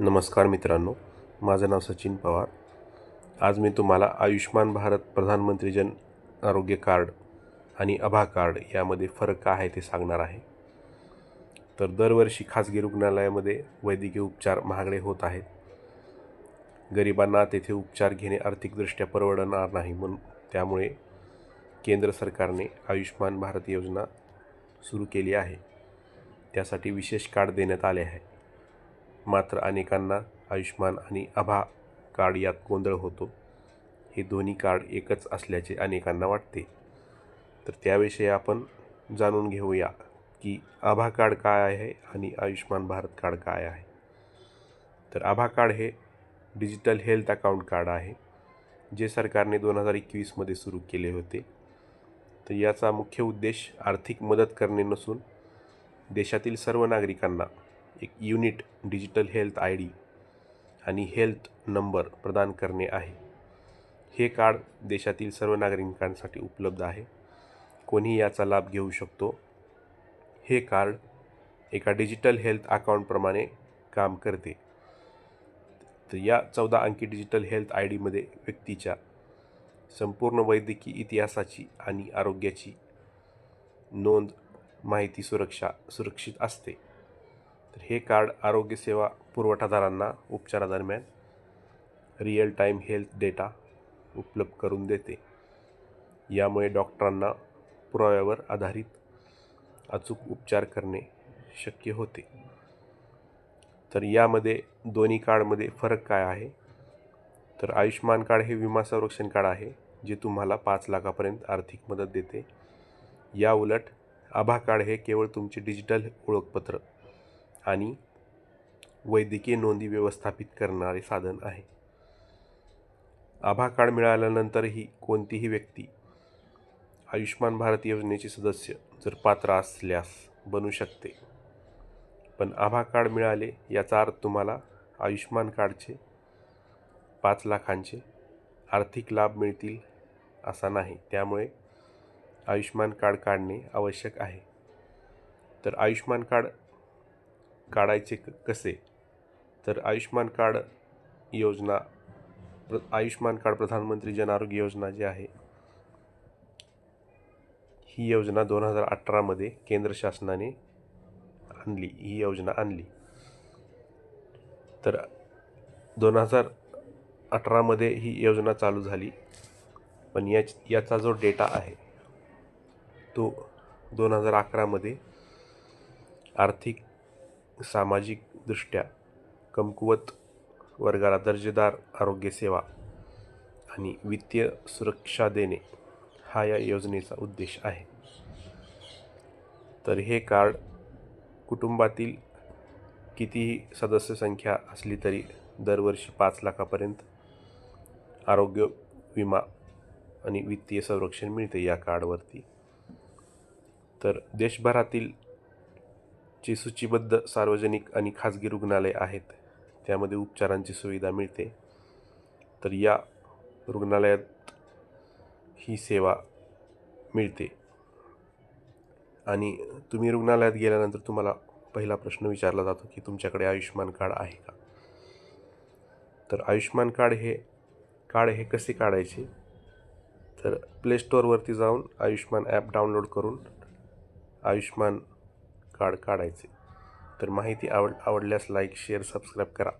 नमस्कार मित्रांनो माझं नाव सचिन पवार. आज मी तुम्हाला आयुष्मान भारत प्रधानमंत्री जन आरोग्य कार्ड आणि आभा कार्ड यामध्ये फरक काय आहे ते सांगणार आहे. तर दरवर्षी खाजगी रुग्णालयामध्ये वैद्यकीय उपचार महागडे होत आहेत. गरिबांना तेथे उपचार घेणे आर्थिकदृष्ट्या परवडणार नाही म्हणून त्यामुळे केंद्र सरकारने आयुष्मान भारत योजना सुरू केली आहे. त्यासाठी विशेष कार्ड देण्यात आले आहे. मात्र अनेकांना आयुष्मान आणि आभा कार्ड यात गोंधळ होतो. हे दोन्ही कार्ड एकच असल्याचे अनेकांना वाटते. तर त्याविषयी आपण जाणून घेऊया की आभा कार्ड काय आहे आणि आयुष्मान भारत कार्ड काय आहे. तर आभा कार्ड हे डिजिटल हेल्थ अकाउंट कार्ड आहे जे सरकारने दोन हजार एकवीसमध्ये सुरू केले होते. तर याचा मुख्य उद्देश आर्थिक मदत करणे नसून देशातील सर्व नागरिकांना एक unit digital health I D आणि हेल्थ नंबर प्रदान करणे आहे. हे कार्ड देशातील सर्व नागरिकांसाठी उपलब्ध आहे. कोणी याचा लाभ घेऊ शकतो. हे कार्ड एका डिजिटल हेल्थ अकाउंटप्रमाणे काम करते. तर या चौदा अंकी डिजिटल हेल्थ आय डीमध्ये व्यक्तीच्या संपूर्ण वैद्यकीय इतिहासाची आणि आरोग्याची नोंद माहिती सुरक्षा सुरक्षित असते. तर हे कार्ड आरोग्यसेवा पुरवठादारांना उपचारादरम्यान रिअल टाईम हेल्थ डेटा उपलब्ध करून देते. यामुळे डॉक्टरांना पुराव्यावर आधारित अचूक उपचार करणे शक्य होते. तर यामध्ये दोन्ही कार्डमध्ये फरक काय आहे? तर आयुष्मान कार्ड हे विमा संरक्षण कार्ड आहे जे तुम्हाला पाच लाखापर्यंत आर्थिक मदत देते. या उलट आभा कार्ड हे केवळ तुमचे डिजिटल ओळखपत्र आणि वैद्यकीय नोंदी व्यवस्थापित करणारे साधन आहे. आभा कार्ड मिळाल्यानंतरही कोणतीही व्यक्ती आयुष्मान भारत योजनेचे सदस्य जर पात्र असल्यास बनू शकते. पण आभा कार्ड मिळाले याचा अर्थ तुम्हाला आयुष्मान कार्डचे पाच लाखांचे आर्थिक लाभ मिळतील असा नाही. त्यामुळे आयुष्मान कार्ड काढणे आवश्यक आहे. तर आयुष्मान कार्ड काढायचे क कसे? तर आयुष्मान कार्ड योजना प्र आयुष्मान कार्ड प्रधानमंत्री जन आरोग्य योजना जी आहे ही योजना दोन हजार अठरामध्ये केंद्र शासनाने आणली ही योजना आणली. तर दोन हजार अठरामध्ये ही योजना चालू झाली पण याच याचा जो डेटा आहे तो दोन हजार अकरामध्ये आर्थिक सामाजिकदृष्ट्या कमकुवत वर्गाला दर्जेदार आरोग्यसेवा आणि वित्तीय सुरक्षा देणे हा या योजनेचा उद्देश आहे. तर हे कार्ड कुटुंबातील कितीही सदस्य संख्या असली तरी दरवर्षी पाच लाखापर्यंत आरोग्य विमा आणि वित्तीय संरक्षण मिळते या कार्डवरती. तर देशभरातील जी सूचीबद्ध सार्वजनिक आणि खाजगी रुग्णालय आहेत. त्यामध्ये उपचारांची सुविधा मिळते. तर या रुग्णालयात ही सेवा मिळते. आणि तुम्ही रुग्णालयात गेल्यानंतर तुम्हाला पहिला प्रश्न विचारला जातो की तुमच्याकडे आयुष्मान कार्ड आहे का? तर आयुष्मान कार्ड हे कार्ड हे कसे काढायचे? तर प्ले स्टोअरवरती जाऊन आयुष्मान ॲप डाउनलोड करून आयुष्मान कार्ड काढायचे. तर माहिती आवड आवडल्यास लाईक शेअर सबस्क्राईब करा.